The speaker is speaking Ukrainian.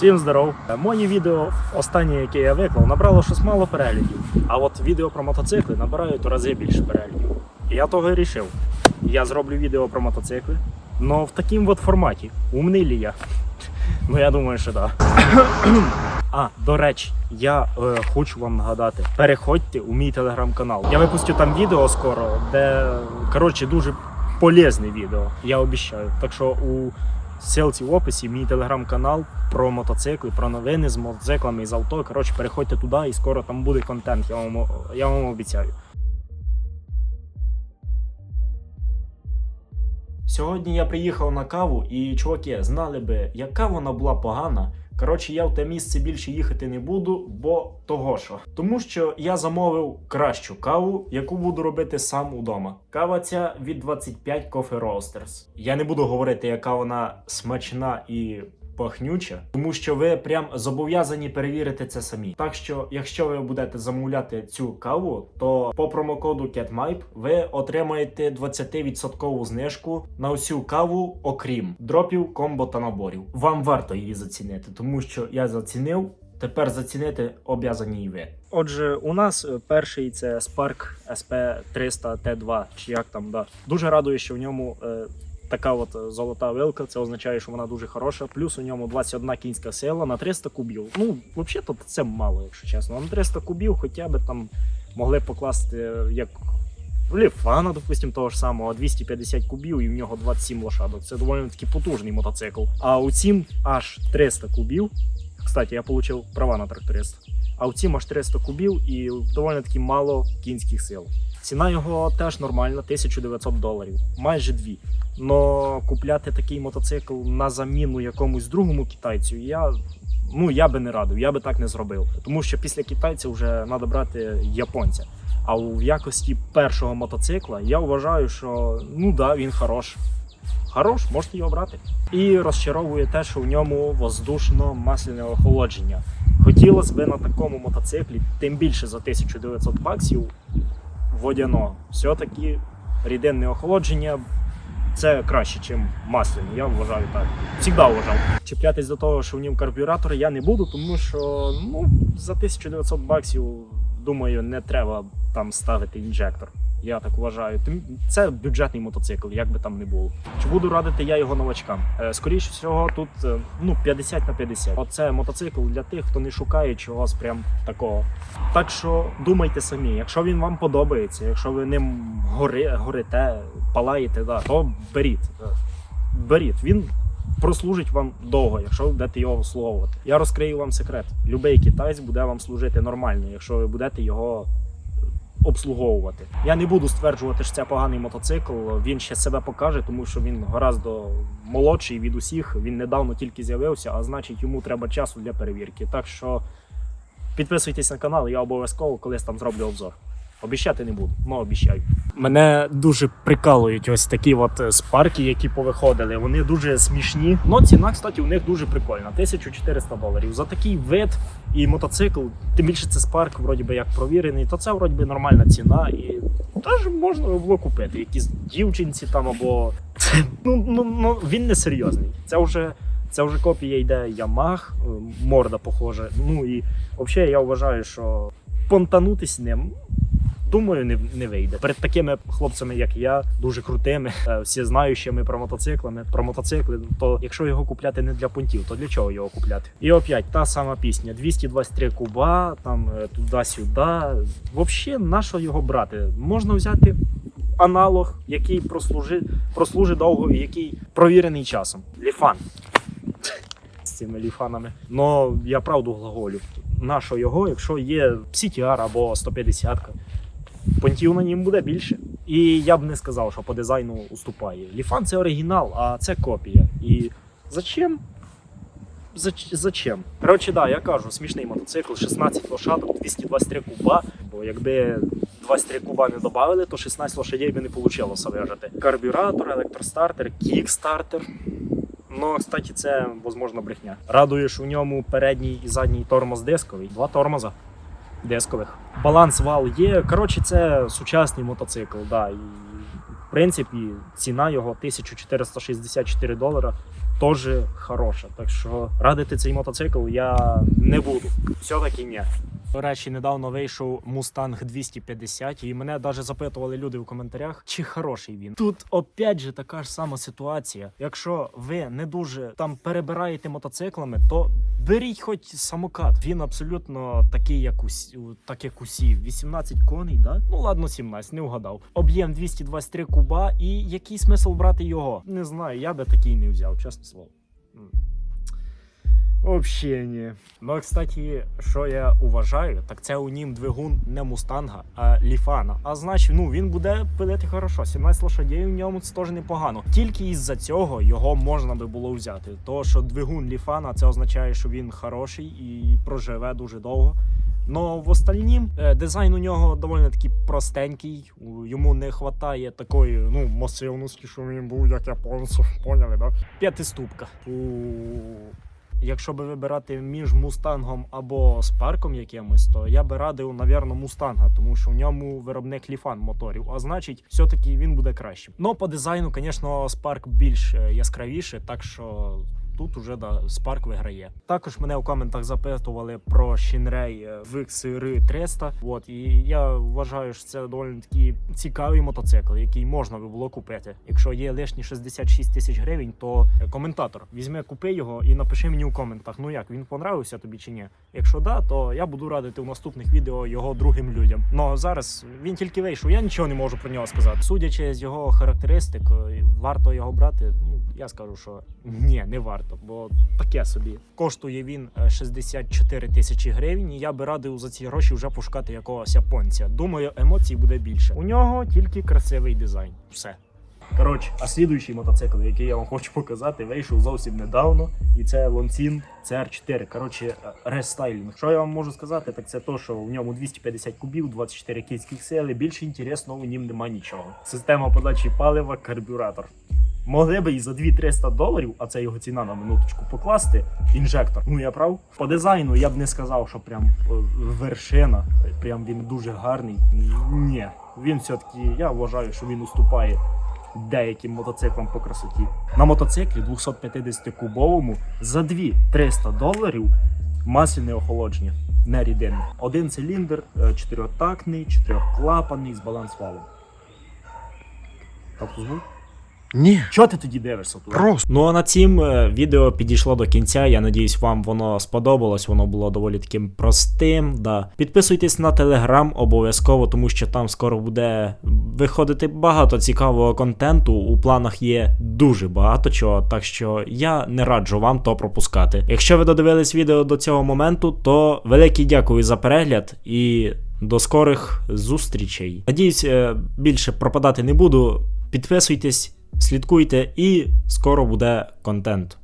Всім здоров! Моє відео, останнє, яке я виклав, набрало щось мало переглядів. А от відео про мотоцикли набирають у рази більше переглядів. Я того і рішив. Я зроблю відео про мотоцикли, але в такому от форматі. Умний лі я? Ну я думаю, що так. А, до речі, я е, хочу вам нагадати: переходьте у мій телеграм-канал. Я випустю там відео скоро, де коротше дуже полезне відео. Я обіцяю. Так що у ссылці в описі мій телеграм-канал про мотоцикли, про новини з мотоциклами і з авто. Коротше, переходьте туди і скоро там буде контент. Я вам, я вам обіцяю. Сьогодні я приїхав на каву, і чуваки, знали би, яка вона була погана. Коротше, я в те місце більше їхати не буду, бо того що. Тому що я замовив кращу каву, яку буду робити сам удома. Кава ця від 25 Coffee Roasters. Я не буду говорити, яка вона смачна і пахнюча, тому що ви прям зобов'язані перевірити це самі. Так що, якщо ви будете замовляти цю каву, то по промокоду CATMIPE ви отримаєте 20% знижку на усю каву, окрім дропів, комбо та наборів. Вам варто її зацінити, тому що я зацінив. Тепер зацінити обязані ви. Отже, у нас е, перший це Spark SP300 T2, чи як там да. Дуже радує, що в ньому е, така от е, золота вилка. Це означає, що вона дуже хороша. Плюс у ньому 21 кінська сила на 300 кубів. Ну, взагалі, то це мало, якщо чесно. На 300 кубів хоча б там могли покласти е, як. Ліфана, допустим, того ж самого 250 кубів, і в нього 27 лошадок. Це доволі таки потужний мотоцикл. А у цім аж 300 кубів. Кстати, я отримав права на тракториста. А у цім аж 300 кубів і доволі таки мало кінських сил. Ціна його теж нормальна, 1900 доларів, майже дві. Но купляти такий мотоцикл на заміну якомусь другому китайцю, я ну я би не радив, я би так не зробив. Тому що після китайця вже треба брати японця. А в якості першого мотоцикла я вважаю, що ну да, він хорош. Хорош, можете його брати. І розчаровує те, що в ньому воздушно-масляне охолодження. Хотілося б на такому мотоциклі, тим більше за 1900 баксів водяно. Все-таки рідинне охолодження це краще, ніж масляні. Я вважаю так. Всігда вважав. Чіплятись до того, що в ньому карбюратор, я не буду, тому що ну, за 1900 баксів, думаю, не треба там ставити інжектор. Я так вважаю. Це бюджетний мотоцикл, як би там не було. Чи буду радити я його новачкам? Е, Скоріше всього, тут е, ну 50 на 50. Оце мотоцикл для тих, хто не шукає чогось прям такого. Так що думайте самі, якщо він вам подобається, якщо ви ним гори, горите, палаєте, да, то беріть. Беріть. Він прослужить вам довго, якщо будете його обслуговувати. Я розкрию вам секрет. Любий китаєць буде вам служити нормально, якщо ви будете його обслуговувати. Я не буду стверджувати, що це поганий мотоцикл. Він ще себе покаже, тому що він гораздо молодший від усіх. Він недавно тільки з'явився, а значить йому треба часу для перевірки. Так що підписуйтесь на канал, я обов'язково колись там зроблю обзор. Обіщати не буду, але обіщаю. Мене дуже прикалують ось такі от е, спарки, які повиходили. Вони дуже смішні. Ну ціна, кстати, у них дуже прикольна. 1400 доларів. За такий вид і мотоцикл, тим більше це спарк, вроді би як провірений, то це вроді би нормальна ціна і теж можна було купити. Якісь дівчинці там або ну, ну, ну він не серйозний. Це вже. Це вже копія йде Ямах, е, морда похожа. Ну і взагалі я вважаю, що понтанутись ним. Думаю, не, не вийде. Перед такими хлопцями, як я, дуже крутими, е, всі знаючими про мотоциклами, про мотоцикли, то якщо його купляти не для понтів, то для чого його купляти? І опять та сама пісня: 223 куба, там е, туди-сюди. Взагалі, на що його брати? Можна взяти аналог, який прослужить, прослужить довго і який провірений часом. Ліфан. З цими ліфанами. Но я правду глаголю. Нащо його, якщо є CTR або 150 понтів на нім буде більше. І я б не сказав, що по дизайну уступає. Ліфан це оригінал, а це копія. І зачем? Зач- Зачем? Коротше, да, я кажу, смішний мотоцикл, 16 лошадок, 223 куба. Бо якби 23 куба не додали, то 16 лошадей би не вийшло вижити. Карбюратор, електростартер, кікстартер. Ну, кстати, це можливо брехня. Радує, що в ньому передній і задній тормоз дисковий, два тормоза дискових. Баланс вал є. Коротше, це сучасний мотоцикл. Да. І, в принципі, ціна його 1464 долара. теж хороша. Так що радити цей мотоцикл я не буду. Все-таки ні. До речі, недавно вийшов Mustang 250, і мене навіть запитували люди в коментарях, чи хороший він. Тут опять же така ж сама ситуація. Якщо ви не дуже там перебираєте мотоциклами, то беріть хоч самокат. Він абсолютно такий, як усі, так як усі. 18 коней, да? Ну ладно, 17, не вгадав. Об'єм 223 куба, і який смисл брати його? Не знаю, я би такий не взяв, чесне слово. Ні. Ну, кстати, що я вважаю, так це у нім двигун не мустанга, а ліфана. А значить, ну він буде пилити хорошо. 17 лошадей в ньому це теж непогано. Тільки із-за цього його можна би було взяти. То що двигун ліфана це означає, що він хороший і проживе дуже довго. Но в остальнім е, дизайн у нього доволі таки простенький. Йому не вистачає такої ну масивності, що він був як японців. Поняли, да? П'ятиступка. У... Якщо би вибирати між мустангом або спарком якимось, то я би радив, навірно, мустанга, тому що в ньому виробник ліфан моторів. А значить, все-таки він буде кращим. Ну по дизайну, звісно, спарк більш е, яскравіше, так що. Тут уже да, Spark виграє. Також мене у коментах запитували про Shinrei VXR 300. От і я вважаю, що це доволі такий цікавий мотоцикл, який можна би було купити. Якщо є лишні 66 тисяч гривень, то е, коментатор візьми, купи його і напиши мені у коментах. Ну як він понравився тобі чи ні? Якщо да, то я буду радити в наступних відео його другим людям. Ну зараз він тільки вийшов. Я нічого не можу про нього сказати. Судячи з його характеристик, е, варто його брати. Я скажу, що ні, не варто, бо таке собі. Коштує він е, 64 тисячі гривень. І я би радив за ці гроші вже пошукати якогось японця. Думаю, емоцій буде більше. У нього тільки красивий дизайн. Все. Коротше, а слідуючий мотоцикл, який я вам хочу показати, вийшов зовсім недавно. І це Лонцін CR4. Коротше, е, рестайлінг. Що я вам можу сказати, так це то, що в ньому 250 кубів, 24 кінських сили. Більше інтересного в нім нема нічого. Система подачі палива, карбюратор. Могли би і за 2-300 доларів, а це його ціна на минуточку, покласти інжектор. Ну я прав. По дизайну я б не сказав, що прям е, вершина, прям він дуже гарний. Ні, він все-таки, я вважаю, що він уступає деяким мотоциклам по красоті. На мотоциклі 250-кубовому за 2-300 доларів масляне охолодження, не рідинне. Один циліндр, е, чотирьохтактний, чотирьохклапаний з балансвалом. Тобто звук? Ні, Чого ти тоді дивишся тут? просто. Ну а на цім е, відео підійшло до кінця. Я надіюсь, вам воно сподобалось. Воно було доволі таким простим. Да. Підписуйтесь на телеграм обов'язково, тому що там скоро буде виходити багато цікавого контенту. У планах є дуже багато чого, так що я не раджу вам то пропускати. Якщо ви додивились відео до цього моменту, то велике дякую за перегляд і до скорих зустрічей. Надіюсь, е, більше пропадати не буду. Підписуйтесь, слідкуйте і скоро буде контент.